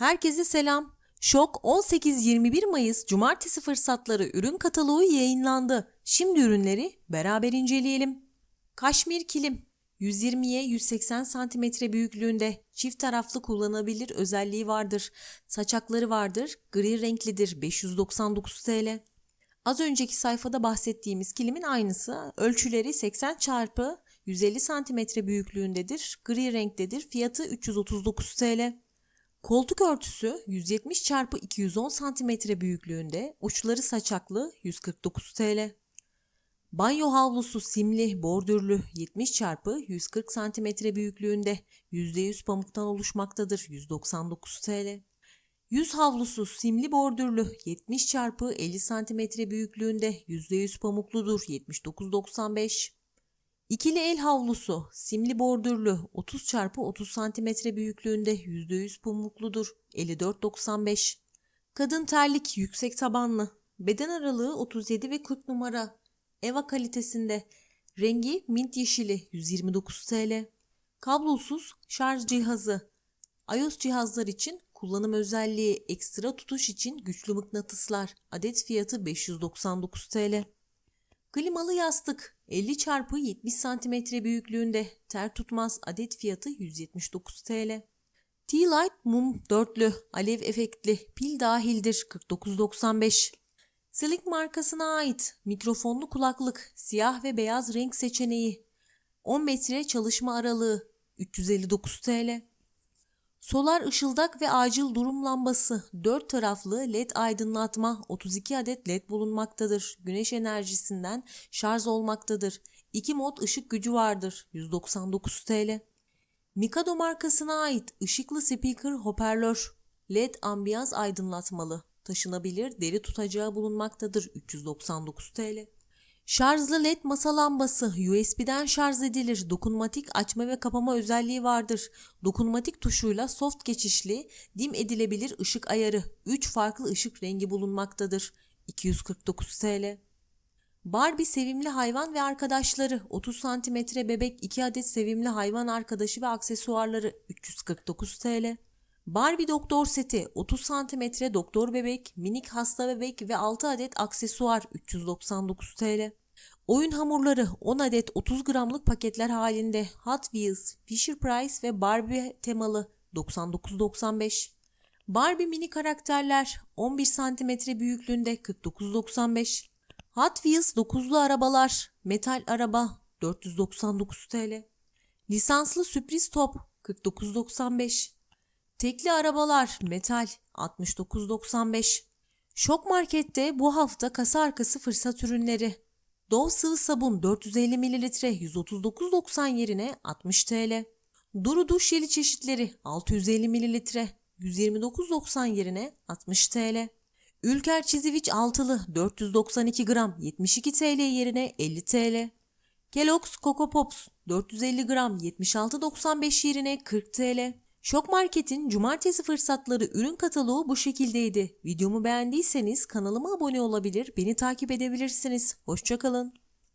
Herkese selam. Şok 18-21 Mayıs Cumartesi fırsatları ürün kataloğu yayınlandı. Şimdi ürünleri beraber inceleyelim. Kaşmir kilim 120'ye 180 cm büyüklüğünde çift taraflı kullanabilir özelliği vardır. Saçakları vardır, gri renklidir 599 TL. Az önceki sayfada bahsettiğimiz kilimin aynısı. Ölçüleri 80 çarpı 150 cm büyüklüğündedir. Gri renktedir. Fiyatı 339 TL. Koltuk örtüsü 170 çarpı 210 cm büyüklüğünde, uçları saçaklı 149 TL. Banyo havlusu simli, bordürlü 70 çarpı 140 cm büyüklüğünde, %100 pamuktan oluşmaktadır 199 TL. Yüz havlusu simli bordürlü 70 çarpı 50 cm büyüklüğünde, %100 pamukludur 79.95. İkili el havlusu simli bordürlü 30 çarpı 30 cm büyüklüğünde %100 pamukludur 54.95. Kadın terlik yüksek tabanlı beden aralığı 37 ve 40 numara Eva kalitesinde rengi mint yeşili 129 TL. Kablosuz şarj cihazı iOS cihazlar için kullanım özelliği ekstra tutuş için güçlü mıknatıslar adet fiyatı 599 TL. Klimalı yastık 50 çarpı 70 cm büyüklüğünde ter tutmaz adet fiyatı 179 TL. T-Light mum dörtlü alev efektli pil dahildir 49.95. Slick markasına ait mikrofonlu kulaklık siyah ve beyaz renk seçeneği 10 metre çalışma aralığı 359 TL. Solar ışıldak ve acil durum lambası 4 taraflı led aydınlatma 32 adet led bulunmaktadır. Güneş enerjisinden şarj olmaktadır. 2 mod ışık gücü vardır. 199 TL. Mikado markasına ait ışıklı speaker hoparlör led ambiyans aydınlatmalı taşınabilir deri tutacağı bulunmaktadır. 399 TL. Şarjlı led masa lambası USB'den şarj edilir. Dokunmatik açma ve kapama özelliği vardır. Dokunmatik tuşuyla soft geçişli, dim edilebilir ışık ayarı. 3 farklı ışık rengi bulunmaktadır. 249 TL. Barbie sevimli hayvan ve arkadaşları 30 cm bebek 2 adet sevimli hayvan arkadaşı ve aksesuarları 349 TL. Barbie doktor seti 30 cm doktor bebek, minik hasta bebek ve 6 adet aksesuar 399 TL. Oyun hamurları 10 adet 30 gramlık paketler halinde Hot Wheels, Fisher Price ve Barbie temalı 99.95. Barbie mini karakterler 11 cm büyüklüğünde 49.95. Hot Wheels 9'lu arabalar, metal araba 499 TL. Lisanslı sürpriz top 49.95. Tekli arabalar metal 69.95. Şok Market'te bu hafta kasa arkası fırsat ürünleri. Dove sıvı sabun 450 ml 139.90 yerine 60 TL. Duru duş jeli çeşitleri 650 ml 129.90 yerine 60 TL. Ülker Çiziviç altılı 492 gram 72 TL yerine 50 TL. Kellogg's Coco Pops 450 gram 76.95 yerine 40 TL. Şok Market'in cumartesi fırsatları ürün kataloğu bu şekildeydi. Videomu beğendiyseniz kanalıma abone olabilir, beni takip edebilirsiniz. Hoşçakalın.